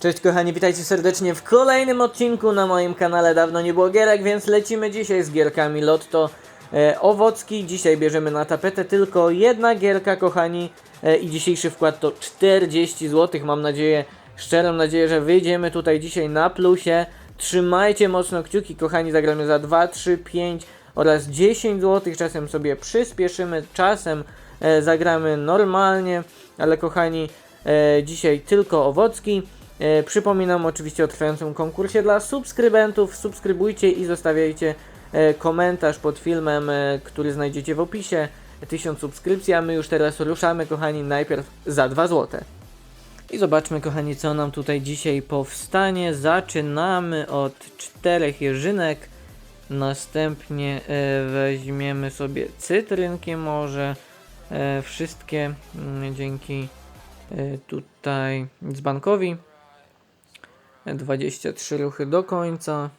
Cześć kochani, witajcie serdecznie w kolejnym odcinku na moim kanale. Dawno nie było gierek, więc lecimy dzisiaj z gierkami Lotto e, Owocki. Dzisiaj bierzemy na tapetę tylko jedna gierka kochani e, i dzisiejszy wkład to 40 zł. Mam nadzieję, szczerą nadzieję, że wyjdziemy tutaj dzisiaj na plusie. Trzymajcie mocno kciuki kochani, zagramy za 2, 3, 5 oraz 10 zł. Czasem sobie przyspieszymy, czasem e, zagramy normalnie, ale kochani, e, dzisiaj tylko Owocki. E, przypominam oczywiście o trwającym konkursie dla subskrybentów. Subskrybujcie i zostawiajcie e, komentarz pod filmem, e, który znajdziecie w opisie. 1000 subskrypcji, a my już teraz ruszamy, kochani, najpierw za 2 zł. I zobaczmy, kochani, co nam tutaj dzisiaj powstanie. Zaczynamy od czterech jeżynek. Następnie weźmiemy sobie cytrynki może. Wszystkie mm, dzięki tutaj dzbankowi. 23 ruchy do końca.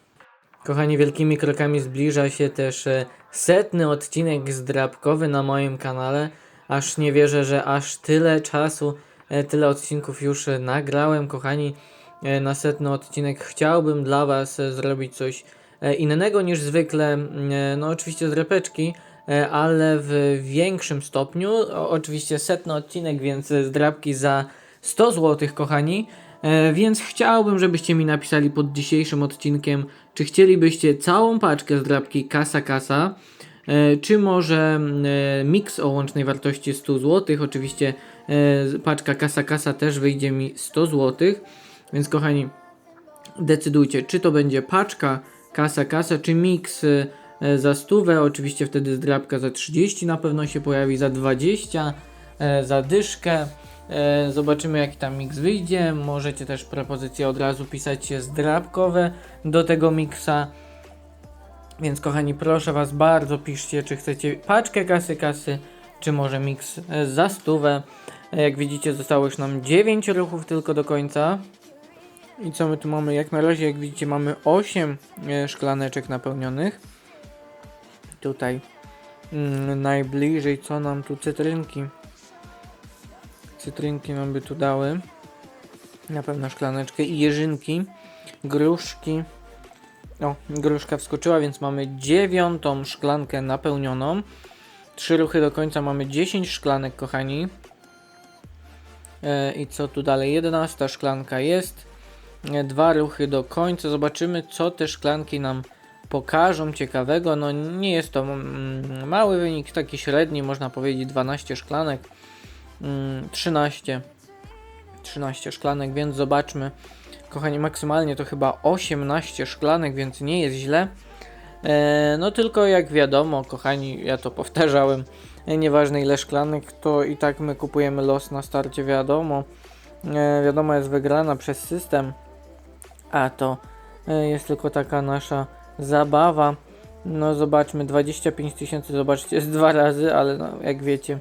Kochani, wielkimi krokami zbliża się też e, setny odcinek zdrabkowy na moim kanale. Aż nie wierzę, że aż tyle czasu, e, tyle odcinków już e, nagrałem. Kochani, na setny odcinek chciałbym dla Was zrobić coś innego niż zwykle. No, oczywiście z repeczki, e, ale w większym stopniu. Oczywiście setny odcinek, więc zdrabki za 100 zł, kochani. E, więc chciałbym, żebyście mi napisali pod dzisiejszym odcinkiem, czy chcielibyście całą paczkę zdrabki Kasa Kasa, e, czy może e, miks o łącznej wartości 100 zł. Oczywiście paczka Kasa Kasa też wyjdzie mi 100 zł. Więc kochani, decydujcie, czy to będzie paczka Kasa Kasa, czy miks za stówę. Oczywiście wtedy zdrabka za 30 na pewno się pojawi, za 20, e, za dyszkę. E, Zobaczymy jaki tam miks wyjdzie. Możecie też propozycje od razu pisać zdrabkowe do tego miksa. Więc kochani, proszę Was bardzo, piszcie, czy chcecie paczkę kasy kasy, czy może miks e, za stówę. E, Jak widzicie, zostało już nam 9 ruchów tylko do końca. I co my tu mamy? Jak na razie, jak widzicie, mamy 8 e, szklaneczek napełnionych. Tutaj mm, najbliżej, co nam tu cytrynki. Cytrynki nam by tu dały. Na pewno szklaneczkę i jeżynki, gruszki. O, gruszka wskoczyła, więc mamy dziewiątą szklankę napełnioną. Trzy ruchy do końca mamy 10 szklanek, kochani. E, I co tu dalej? 11 szklanka jest. E, Dwa ruchy do końca. Zobaczymy, co te szklanki nam pokażą ciekawego. No nie jest to mm, mały wynik, taki średni, można powiedzieć 12 szklanek. Mm, 13 13 szklanek, więc zobaczmy. Kochani, maksymalnie to chyba 18 szklanek, więc nie jest źle. E, no tylko jak wiadomo, kochani, ja to powtarzałem, e, nieważne ile szklanek, to i tak my kupujemy los na starcie, wiadomo. E, wiadomo jest wygrana przez system, a to jest tylko taka nasza zabawa. No zobaczmy, 25 tysięcy, zobaczcie, jest dwa razy, ale no, jak wiecie,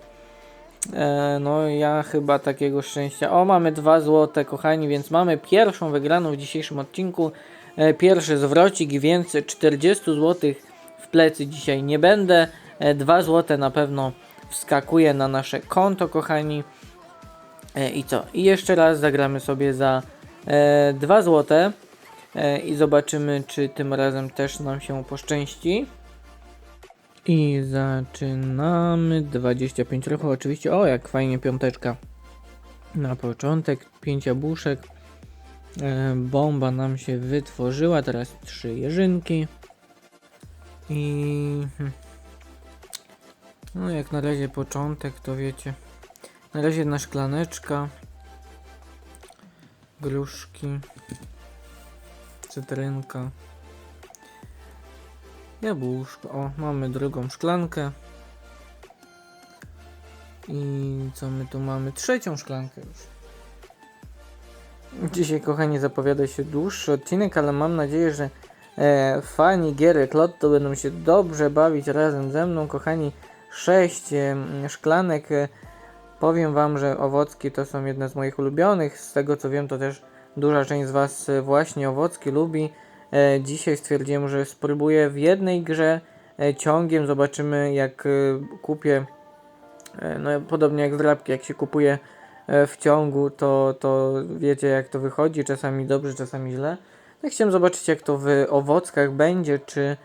no ja chyba takiego szczęścia. O, mamy 2 złote, kochani, więc mamy pierwszą wygraną w dzisiejszym odcinku. E, pierwszy zwrocik, więc 40 zł w plecy dzisiaj nie będę. E, 2 złote na pewno wskakuje na nasze konto, kochani. E, I co? I jeszcze raz zagramy sobie za e, 2 złote e, i zobaczymy, czy tym razem też nam się poszczęści. I zaczynamy 25 ruchów. Oczywiście, o jak fajnie piąteczka. Na początek 5 jabłuszek. E, bomba nam się wytworzyła. Teraz trzy jeżynki. I hmm. no jak na razie początek, to wiecie. Na razie jedna szklaneczka. Gruszki. Cytrynka. Jabłuszko. O, mamy drugą szklankę. I co my tu mamy? Trzecią szklankę już. Dzisiaj, kochani, zapowiada się dłuższy odcinek, ale mam nadzieję, że e, fani gierek Lotto będą się dobrze bawić razem ze mną. Kochani, sześć e, szklanek. E, powiem Wam, że owocki to są jedne z moich ulubionych. Z tego co wiem, to też duża część z Was e, właśnie owocki lubi. E, dzisiaj stwierdziłem, że spróbuję w jednej grze e, ciągiem. Zobaczymy, jak e, kupię. No, podobnie jak w drapki, jak się kupuje w ciągu, to, to wiecie jak to wychodzi, czasami dobrze, czasami źle. Tak chciałem zobaczyć jak to w owockach będzie, czy,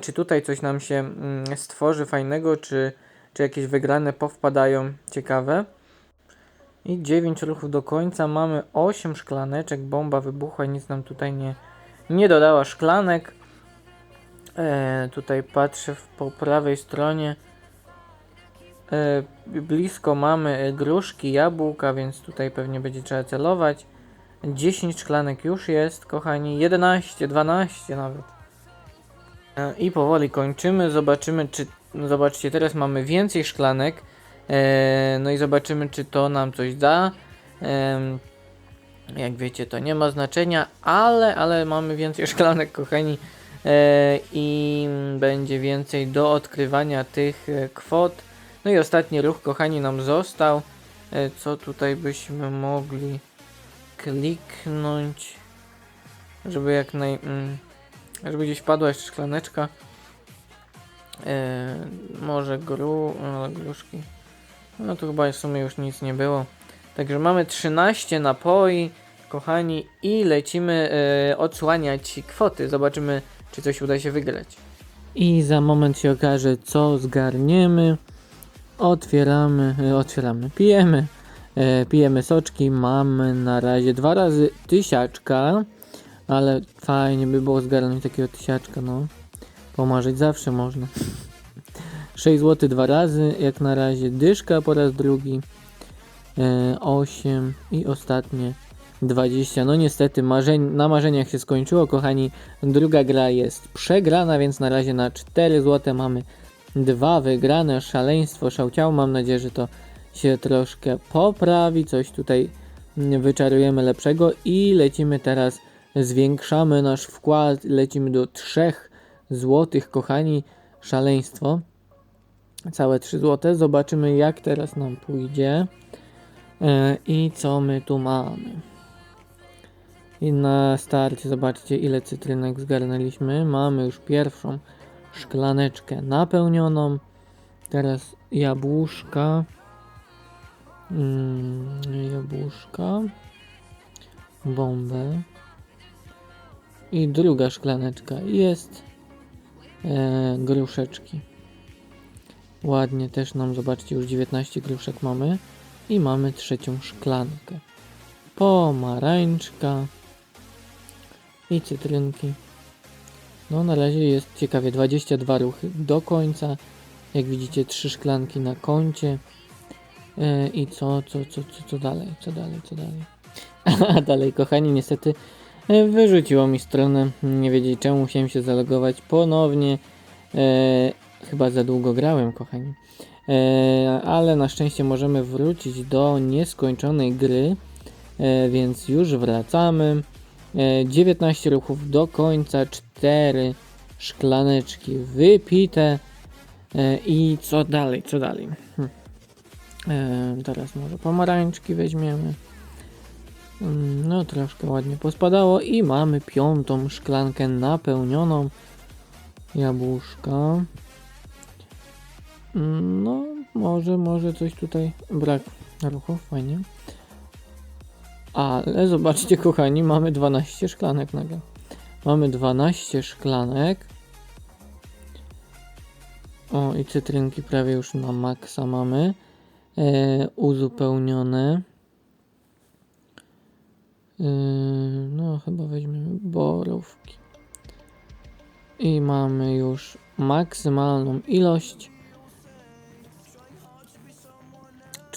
czy tutaj coś nam się mm, stworzy fajnego, czy, czy jakieś wygrane powpadają ciekawe. I 9 ruchów do końca, mamy 8 szklaneczek, bomba wybuchła, nic nam tutaj nie, nie dodała szklanek. E, tutaj patrzę w, po prawej stronie. E, blisko mamy e, gruszki, jabłka, więc tutaj pewnie będzie trzeba celować. 10 szklanek już jest, kochani. 11, 12 nawet. E, I powoli kończymy. Zobaczymy, czy. Zobaczcie, teraz mamy więcej szklanek. E, no i zobaczymy, czy to nam coś da. Em, jak wiecie, to nie ma znaczenia, ale, ale mamy więcej szklanek, kochani. E, I będzie więcej do odkrywania tych e, kwot. No i ostatni ruch, kochani, nam został. E, co tutaj byśmy mogli kliknąć, żeby jak naj... Mm, żeby gdzieś padła jeszcze szklaneczka. Może gru... No, gruszki. No tu chyba w sumie już nic nie było. Także mamy 13 napoi, kochani, i lecimy e, odsłaniać kwoty. Zobaczymy, czy coś uda się wygrać. I za moment się okaże, co zgarniemy. Otwieramy, e, otwieramy, pijemy. E, pijemy soczki, mamy na razie dwa razy tysiaczka, ale fajnie by było zgarnąć takiego tysiaczka, no. Pomarzyć zawsze można. 6 zł dwa razy, jak na razie dyszka po raz drugi, 8 i ostatnie 20. No niestety marzeń, na marzeniach się skończyło, kochani. Druga gra jest przegrana, więc na razie na 4 zł mamy dwa wygrane. Szaleństwo, szałciało. Mam nadzieję, że to się troszkę poprawi. Coś tutaj wyczarujemy lepszego i lecimy teraz. Zwiększamy nasz wkład, lecimy do 3 zł, kochani. Szaleństwo. Całe 3 zł. Zobaczymy, jak teraz nam pójdzie. E, I co my tu mamy? I na starcie zobaczcie ile cytrynek zgarnęliśmy. Mamy już pierwszą szklaneczkę napełnioną. Teraz jabłuszka. Mm, jabłuszka. Bombę. I druga szklaneczka jest e, gruszeczki. Ładnie też nam, zobaczcie, już 19 gruszek mamy. I mamy trzecią szklankę. Pomarańczka i cytrynki. No na razie jest ciekawie 22 ruchy do końca. Jak widzicie trzy szklanki na koncie. E, I co, co, co, co, co dalej, co dalej, co dalej. A dalej kochani niestety e, wyrzuciło mi stronę. Nie wiedzieć czemu musiałem się zalogować ponownie. E, chyba za długo grałem kochani. E, ale na szczęście możemy wrócić do nieskończonej gry. E, więc już wracamy. E, 19 ruchów do końca, 4 szklaneczki wypite. E, I co dalej, co dalej? Hm. E, teraz może pomarańczki weźmiemy. Mm, No, troszkę ładnie pospadało i mamy piątą szklankę napełnioną. Jabłuszka. Mm, No, może, może coś tutaj brak ruchów, fajnie. Ale zobaczcie, kochani, mamy 12 szklanek nagle. Mamy 12 szklanek. O, i cytrynki prawie już na maksa mamy. E, uzupełnione. E, no, chyba weźmiemy borówki. I mamy już maksymalną ilość.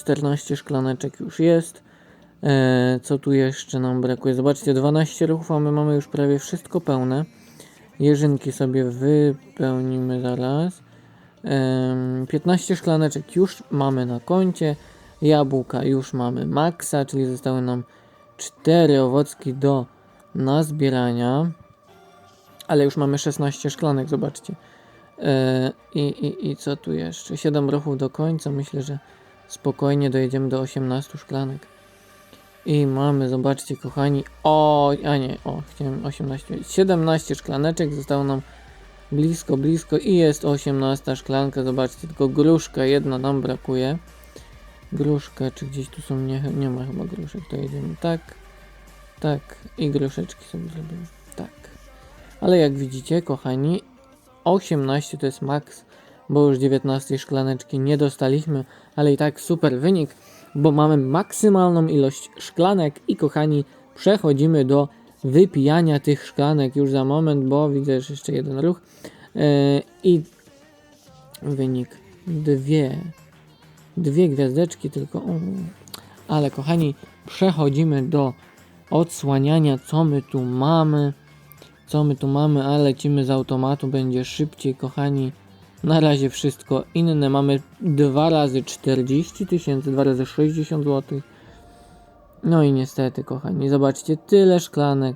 14 szklaneczek już jest. E, co tu jeszcze nam brakuje? Zobaczcie, 12 ruchów, a my mamy już prawie wszystko pełne. Jeżynki sobie wypełnimy zaraz. Em, 15 szklaneczek już mamy na koncie. Jabłka już mamy maksa, czyli zostały nam 4 owocki do nazbierania. Ale już mamy 16 szklanek, zobaczcie. E, i, i, I co tu jeszcze? 7 ruchów do końca. Myślę, że spokojnie dojedziemy do 18 szklanek. I mamy, zobaczcie kochani, o, a nie, o, chciałem 18, powiedzieć. 17 szklaneczek, zostało nam blisko, blisko i jest 18 szklanka, zobaczcie, tylko gruszka jedna nam brakuje. gruszkę, czy gdzieś tu są, nie, nie ma chyba gruszek, to jedziemy tak, tak i gruszeczki sobie zrobimy, tak. Ale jak widzicie, kochani, 18 to jest maks, bo już 19 szklaneczki nie dostaliśmy, ale i tak super wynik, bo mamy maksymalną ilość szklanek i kochani, przechodzimy do wypijania tych szklanek już za moment, bo widzę, że jeszcze jeden ruch. Yy, i wynik dwie, dwie gwiazdeczki tylko, ale kochani, przechodzimy do odsłaniania, co my tu mamy, co my tu mamy, a lecimy z automatu, będzie szybciej, kochani. Na razie wszystko inne. Mamy 2 razy 40 tysięcy, 2 razy 60 zł. No i niestety, kochani, zobaczcie, tyle szklanek,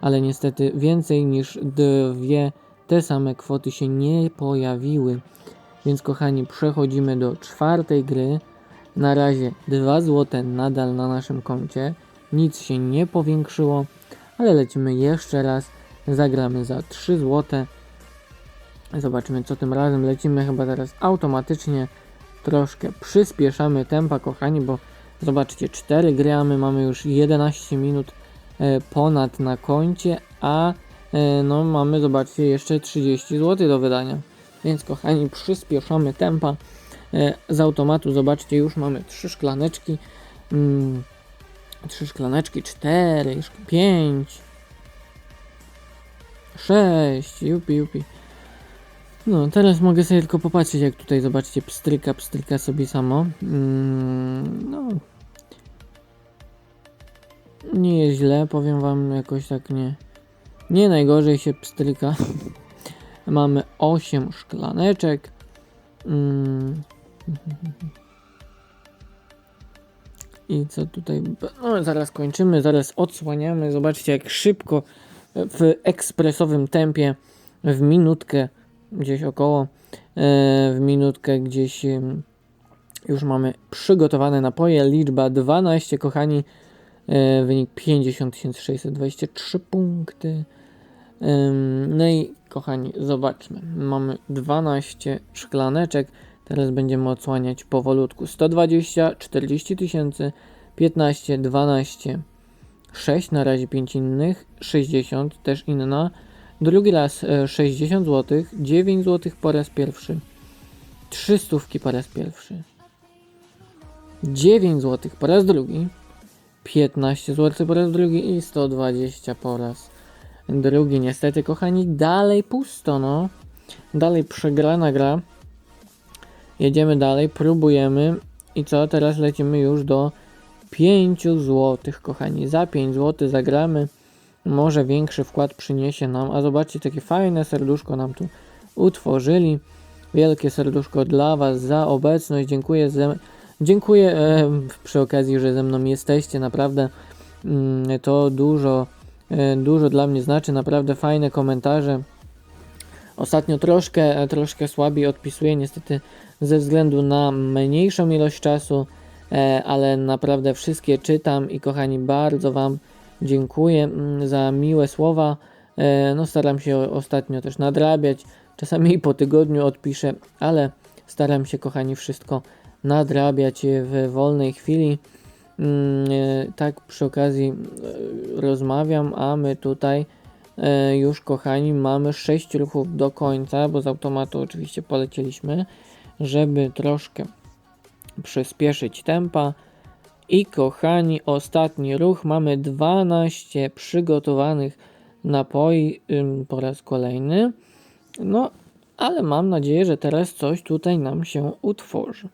ale niestety więcej niż dwie te same kwoty się nie pojawiły. Więc, kochani, przechodzimy do czwartej gry. Na razie 2 zł nadal na naszym koncie. Nic się nie powiększyło, ale lecimy jeszcze raz. Zagramy za 3 zł. Zobaczymy co tym razem. Lecimy chyba teraz automatycznie. Troszkę przyspieszamy tempa, kochani, bo zobaczcie, 4 gramy, mamy już 11 minut e, ponad na koncie, a e, no mamy, zobaczcie, jeszcze 30 zł do wydania. Więc kochani, przyspieszamy tempa. E, z automatu, zobaczcie, już mamy 3 szklaneczki. Mm, 3 szklaneczki, 4, 5, 6, jupi, jupi. No, teraz mogę sobie tylko popatrzeć, jak tutaj, zobaczcie, pstryka, pstryka sobie samo. Mm, no. Nie jest źle, powiem wam, jakoś tak nie. Nie najgorzej się pstryka. Mamy 8 szklaneczek. Mm. I co tutaj? No, zaraz kończymy, zaraz odsłaniamy. Zobaczcie, jak szybko w ekspresowym tempie w minutkę gdzieś około e, w minutkę gdzieś em, już mamy przygotowane napoje. Liczba 12, kochani. E, wynik 50 623 punkty. No i kochani, zobaczmy. Mamy 12 szklaneczek. Teraz będziemy odsłaniać powolutku. 120, 40 tysięcy, 15, 12, 6 na razie 5 innych, 60 też inna. Drugi raz e, 60 zł, 9 zł po raz pierwszy, 300 po raz pierwszy, 9 zł po raz drugi, 15 zł po raz drugi i 120 po raz drugi. Niestety, kochani, dalej pusto, no. Dalej przegrana gra. Jedziemy dalej, próbujemy. I co? Teraz lecimy już do 5 zł, kochani. Za 5 zł zagramy. Może większy wkład przyniesie nam. A zobaczcie, takie fajne serduszko nam tu utworzyli. Wielkie serduszko dla Was za obecność. Dziękuję, ze, dziękuję e, przy okazji, że ze mną jesteście. Naprawdę mm, to dużo, e, dużo dla mnie znaczy. Naprawdę fajne komentarze. Ostatnio troszkę, troszkę słabiej odpisuję, niestety ze względu na mniejszą ilość czasu, e, ale naprawdę wszystkie czytam i kochani, bardzo Wam dziękuję mm, za miłe słowa. E, No, staram się ostatnio też nadrabiać, czasami po tygodniu odpiszę, ale staram się, kochani, wszystko nadrabiać w wolnej chwili. Mm, e, Tak, przy okazji e, rozmawiam, a my tutaj już, kochani, mamy 6 ruchów do końca, bo z automatu oczywiście polecieliśmy, żeby troszkę przyspieszyć tempa. I kochani, ostatni ruch. Mamy 12 przygotowanych napoi ym, po raz kolejny. No, ale mam nadzieję, że teraz coś tutaj nam się utworzy.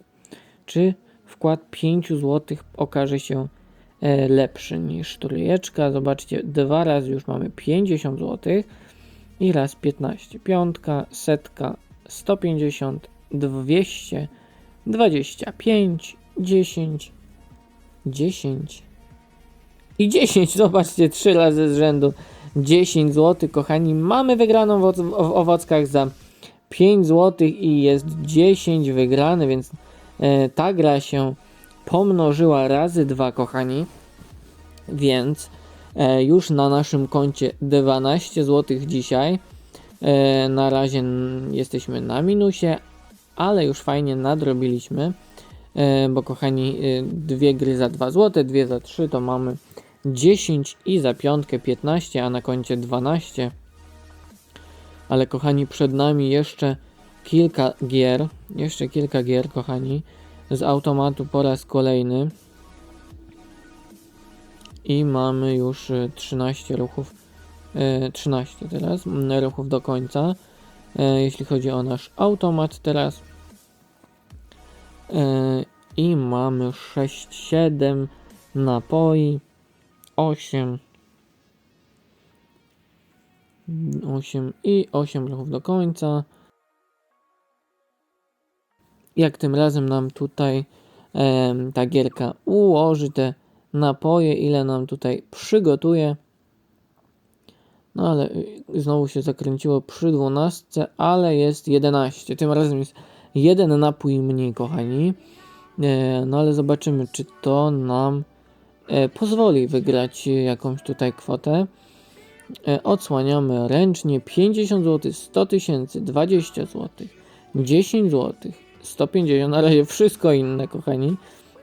Czy wkład 5 zł okaże się e, lepszy niż trójeczka? Zobaczcie, dwa razy już mamy 50 zł i raz 15. Piątka, setka, 150, 200, 25, 10, 10 i 10. Zobaczcie, 3 razy z rzędu 10 zł, kochani. Mamy wygraną w, w owockach za 5 zł i jest 10 wygrane, więc e, ta gra się pomnożyła razy 2, kochani. Więc e, już na naszym koncie 12 zł dzisiaj. E, na razie jesteśmy na minusie, ale już fajnie nadrobiliśmy. E, bo kochani, e, dwie gry za 2 zł, dwie za 3 to mamy 10 i za piątkę 15, a na koncie 12. Ale kochani, przed nami jeszcze kilka gier, jeszcze kilka gier, kochani, z automatu po raz kolejny. I mamy już e, 13 ruchów, e, 13 teraz, mm, ruchów do końca, jeśli chodzi o nasz automat teraz. E, I mamy 6, 7 napoi, 8, 8 i 8 ruchów do końca. Jak tym razem nam tutaj em, ta gierka ułoży te napoje, ile nam tutaj przygotuje. No ale y, znowu się zakręciło przy 12, ale jest 11. Tym razem jest jeden napój mniej, kochani. E, no ale zobaczymy, czy to nam e, pozwoli wygrać jakąś tutaj kwotę. E, odsłaniamy ręcznie 50 zł, 100 tysięcy, 20 zł, 10 zł, 150, na razie wszystko inne, kochani.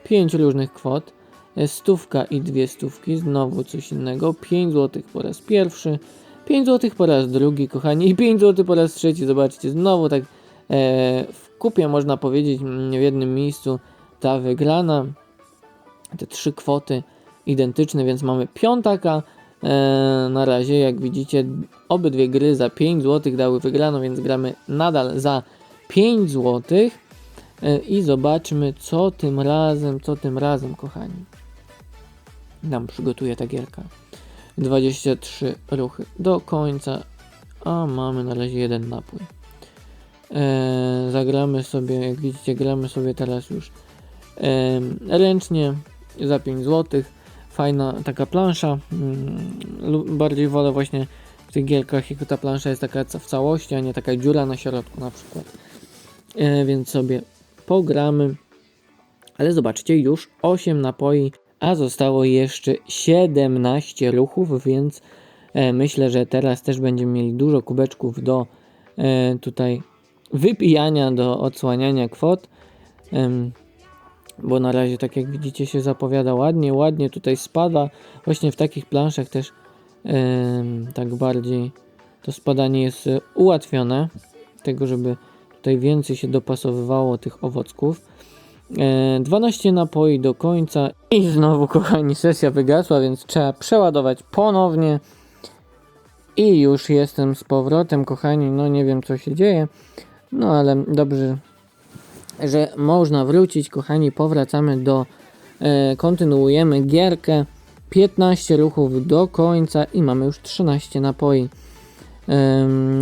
5 różnych kwot. Stówka i dwie stówki, znowu coś innego. 5 zł po raz pierwszy, 5 zł po raz drugi, kochani, i 5 zł po raz trzeci. Zobaczcie, znowu tak e, w kupie można powiedzieć w jednym miejscu ta wygrana. Te trzy kwoty identyczne, więc mamy piątaka. E, na razie, jak widzicie, obydwie gry za 5 zł dały wygraną, więc gramy nadal za 5 zł. E, I zobaczmy, co tym razem, co tym razem, kochani. Nam przygotuje ta gierka. 23 ruchy do końca, a mamy na razie jeden napój. E, zagramy sobie, jak widzicie, gramy sobie teraz już e, ręcznie za 5 zł. Fajna taka plansza. Mm, bardziej wolę właśnie w tych gierkach, jak ta plansza jest taka w całości, a nie taka dziura na środku na przykład. E, więc sobie pogramy. Ale zobaczcie, już 8 napoi, a zostało jeszcze 17 ruchów, więc e, myślę, że teraz też będziemy mieli dużo kubeczków do e, tutaj wypijania, do odsłaniania kwot. Bo na razie, tak jak widzicie, się zapowiada ładnie, ładnie tutaj spada. Właśnie w takich planszach też tak bardziej to spadanie jest e, ułatwione, tego żeby tutaj więcej się dopasowywało tych owocków. E, 12 napoi do końca i znowu kochani sesja wygasła, więc trzeba przeładować ponownie i już jestem z powrotem kochani, no nie wiem co się dzieje, no ale dobrze, że można wrócić kochani, powracamy do, e, kontynuujemy gierkę, 15 ruchów do końca i mamy już 13 napoi.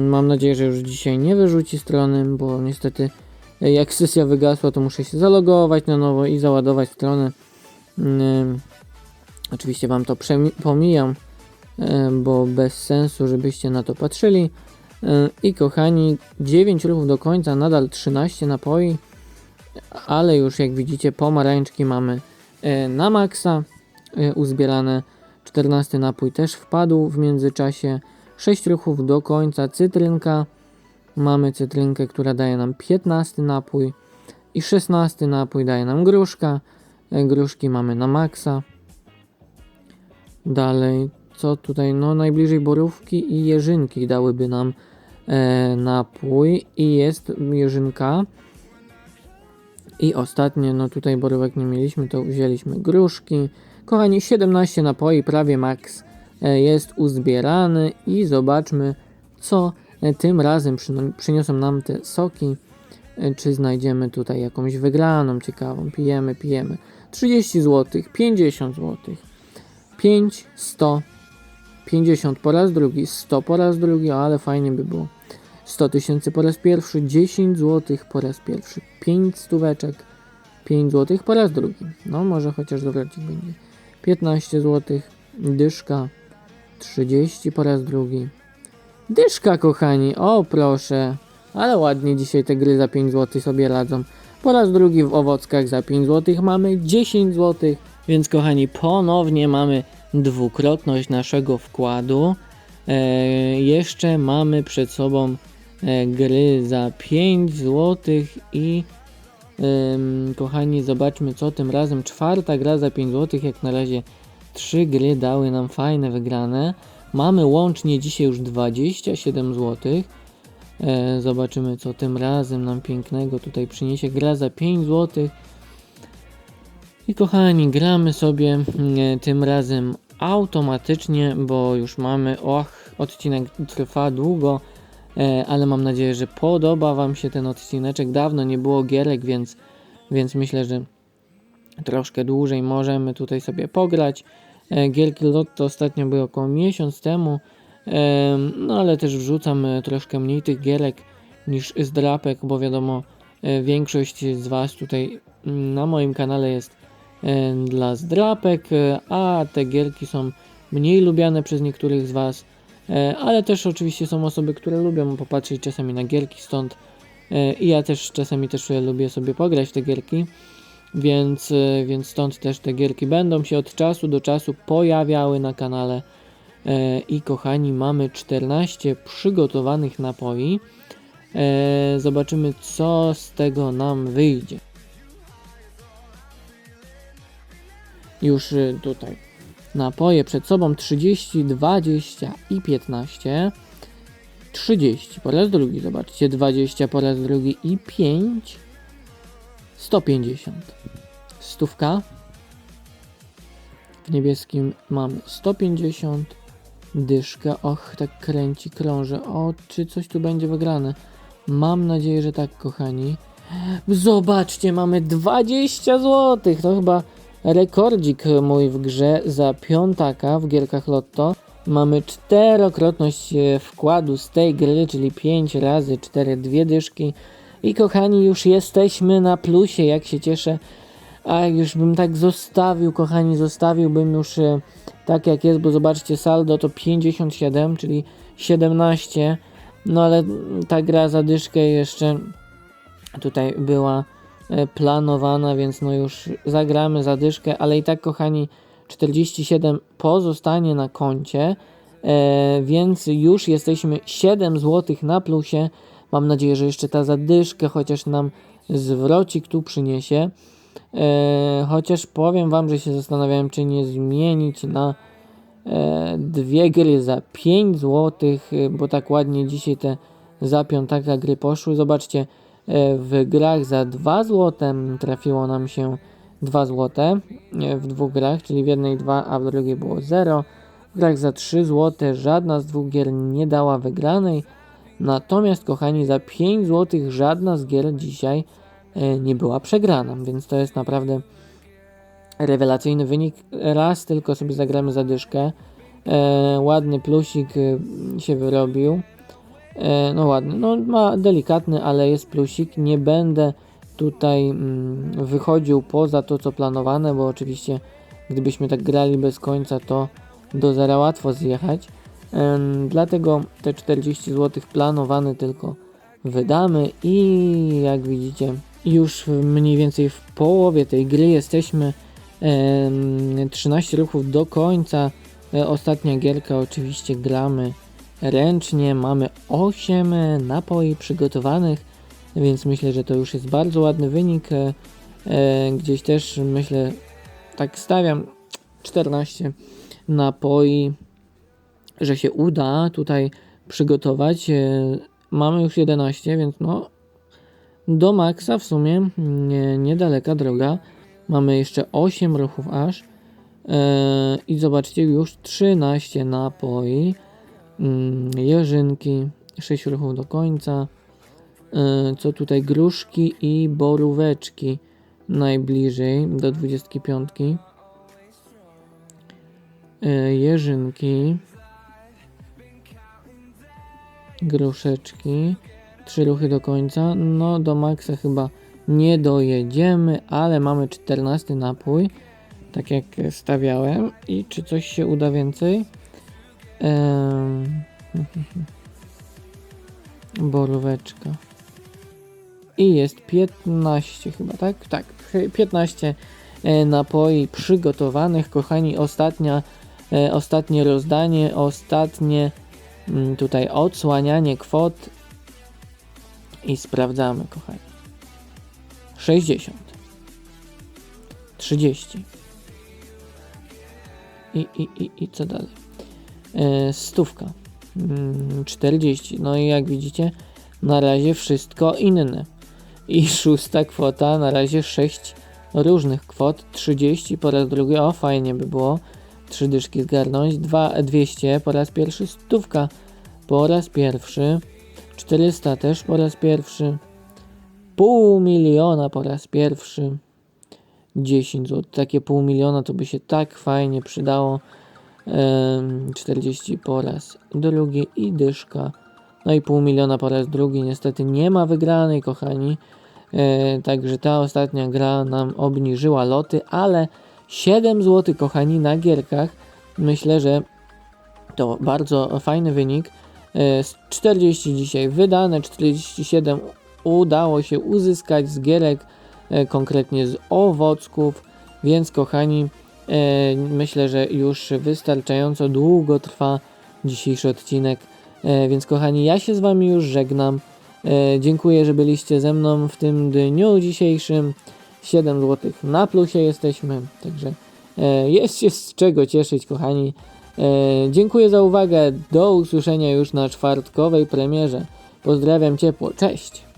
Mam nadzieję, że już dzisiaj nie wyrzuci strony, bo niestety e, jak sesja wygasła, to muszę się zalogować na nowo i załadować stronę. Oczywiście Wam to pomijam, em, bo bez sensu, żebyście na to patrzyli. E, I kochani, 9 ruchów do końca, nadal 13 napoi, ale już jak widzicie, pomarańczki mamy e, na maksa e, uzbierane. 14 napój też wpadł w międzyczasie. 6 ruchów do końca, cytrynka. Mamy cytrynkę, która daje nam 15 napój. I 16 napój daje nam gruszka. Gruszki mamy na maksa. Dalej, co tutaj? No, najbliżej borówki i jeżynki dałyby nam napój. I jest jeżynka. I ostatnie, no tutaj borówek nie mieliśmy, to wzięliśmy gruszki. Kochani, 17 napoi, prawie maks e, jest uzbierany i zobaczmy, co e, tym razem przyniosą nam te soki. E, Czy znajdziemy tutaj jakąś wygraną ciekawą? Pijemy, pijemy. 30 zł, 50 zł, 5, 100, 50 po raz drugi, 100 po raz drugi, ale fajnie by było. 100 tysięcy po raz pierwszy, 10 zł po raz pierwszy, 5 stóweczek, 5 zł po raz drugi. No może chociaż zwrocik będzie. 15 zł, dyszka, 30 po raz drugi. Dyszka kochani, o proszę, ale ładnie dzisiaj te gry za 5 zł sobie radzą. Po raz drugi w owockach za 5 zł mamy 10 zł, więc kochani ponownie mamy dwukrotność naszego wkładu. E, jeszcze mamy przed sobą gry za 5 zł i kochani, zobaczmy co tym razem. Czwarta gra za 5 zł, jak na razie trzy gry dały nam fajne wygrane. Mamy łącznie dzisiaj już 27 zł. E, zobaczymy co tym razem nam pięknego tutaj przyniesie. Gra za 5 zł. I kochani, gramy sobie mm, tym razem automatycznie, bo już mamy, och, odcinek trwa długo, e, ale mam nadzieję, że podoba Wam się ten odcineczek. Dawno nie było gierek, więc, więc myślę, że troszkę dłużej możemy tutaj sobie pograć. E, Gierki Lotto ostatnio były około miesiąc temu, e, no ale też wrzucam e, troszkę mniej tych gierek niż z drapek, bo wiadomo, e, większość z Was tutaj mm, na moim kanale jest e, dla zdrapek, e, a te gierki są mniej lubiane przez niektórych z Was, e, ale też oczywiście są osoby, które lubią popatrzeć czasami na gierki, stąd e, i ja też czasami też e, lubię sobie pograć w te gierki, więc, e, więc stąd też te gierki będą się od czasu do czasu pojawiały na kanale. E, I kochani, mamy 14 przygotowanych napoi. E, zobaczymy, co z tego nam wyjdzie. Już tutaj napoje przed sobą 30, 20 i 15. 30 po raz drugi, zobaczcie, 20 po raz drugi i 5. 150. Stówka. W niebieskim mamy 150. Dyszka, och, tak kręci, krąży. O, czy coś tu będzie wygrane? Mam nadzieję, że tak, kochani. Zobaczcie, mamy 20 zł. To chyba rekordzik mój w grze za piątaka w gierkach Lotto. Mamy czterokrotność e, wkładu z tej gry, czyli 5 razy 4, dwie dyszki. I kochani, już jesteśmy na plusie, jak się cieszę. A już bym tak zostawił, kochani, zostawiłbym już e, tak jak jest, bo zobaczcie, saldo to 57, czyli 17. No ale ta gra za dyszkę jeszcze tutaj była planowana, więc no już zagramy za dyszkę, ale i tak kochani 47 pozostanie na koncie, e, więc już jesteśmy 7 zł na plusie. Mam nadzieję, że jeszcze ta zadyszkę chociaż nam zwrocik tu przyniesie. E, chociaż powiem wam, że się zastanawiałem, czy nie zmienić na e, dwie gry za 5 zł, e, bo tak ładnie dzisiaj te za piątaka gry poszły. Zobaczcie, e, w grach za 2 zł trafiło nam się 2 zł e, w dwóch grach, czyli w jednej 2, a w drugiej było 0. W grach za 3 zł żadna z dwóch gier nie dała wygranej. Natomiast, kochani, za 5 zł żadna z gier dzisiaj e, nie była przegrana, więc to jest naprawdę rewelacyjny wynik. Raz tylko sobie zagramy zadyszkę. E, ładny plusik e, się wyrobił. E, no ładny, no ma delikatny, ale jest plusik. Nie będę tutaj mm, wychodził poza to, co planowane, bo oczywiście gdybyśmy tak grali bez końca, to do zera łatwo zjechać. Dlatego te 40 zł planowane tylko wydamy i jak widzicie już mniej więcej w połowie tej gry jesteśmy. Em, 13 ruchów do końca. E, Ostatnia gierka oczywiście gramy ręcznie. Mamy 8 napoi przygotowanych, więc myślę, że to już jest bardzo ładny wynik. E, Gdzieś też myślę, tak stawiam 14 napoi, że się uda tutaj przygotować. E, Mamy już 11, więc no do maksa w sumie nie, niedaleka droga. Mamy jeszcze 8 ruchów aż. E, I zobaczcie, już 13 napoi. Mm, jeżynki, 6 ruchów do końca. E, co tutaj? Gruszki i boróweczki najbliżej do 25. E, jeżynki. Gruszeczki. Trzy ruchy do końca. No do maksa chyba nie dojedziemy, ale mamy 14 napój. Tak jak stawiałem. I czy coś się uda więcej? Boróweczka. I jest 15 chyba, tak? Tak, 15 e, napoi przygotowanych. Kochani, ostatnia, e, ostatnie rozdanie, ostatnie mm, tutaj odsłanianie kwot i sprawdzamy, kochani. 60 30 i, i, i, i co dalej? E, stówka. Mm, 40 no i jak widzicie na razie wszystko inne. I szósta kwota na razie 6 różnych kwot. 30 po raz drugi. O fajnie by było. Trzy dyszki zgarnąć. 2 200 po raz pierwszy. Stówka po raz pierwszy. 400 też po raz pierwszy. Pół miliona po raz pierwszy. 10 zł. Takie pół miliona to by się tak fajnie przydało. Em, 40 po raz drugi i dyszka. No i pół miliona po raz drugi. Niestety nie ma wygranej, kochani. E, także ta ostatnia gra nam obniżyła loty, ale 7 zł, kochani, na gierkach. Myślę, że to bardzo fajny wynik. E, z 40 dzisiaj wydane, 47 udało się uzyskać z gierek, e, konkretnie z owocków, więc kochani, e, myślę, że już wystarczająco długo trwa dzisiejszy odcinek, e, więc kochani, ja się z wami już żegnam. E, dziękuję, że byliście ze mną w tym dniu dzisiejszym. 7 zł na plusie jesteśmy, także e, jest się z czego cieszyć, kochani. E, dziękuję za uwagę. Do usłyszenia już na czwartkowej premierze. Pozdrawiam ciepło. Cześć!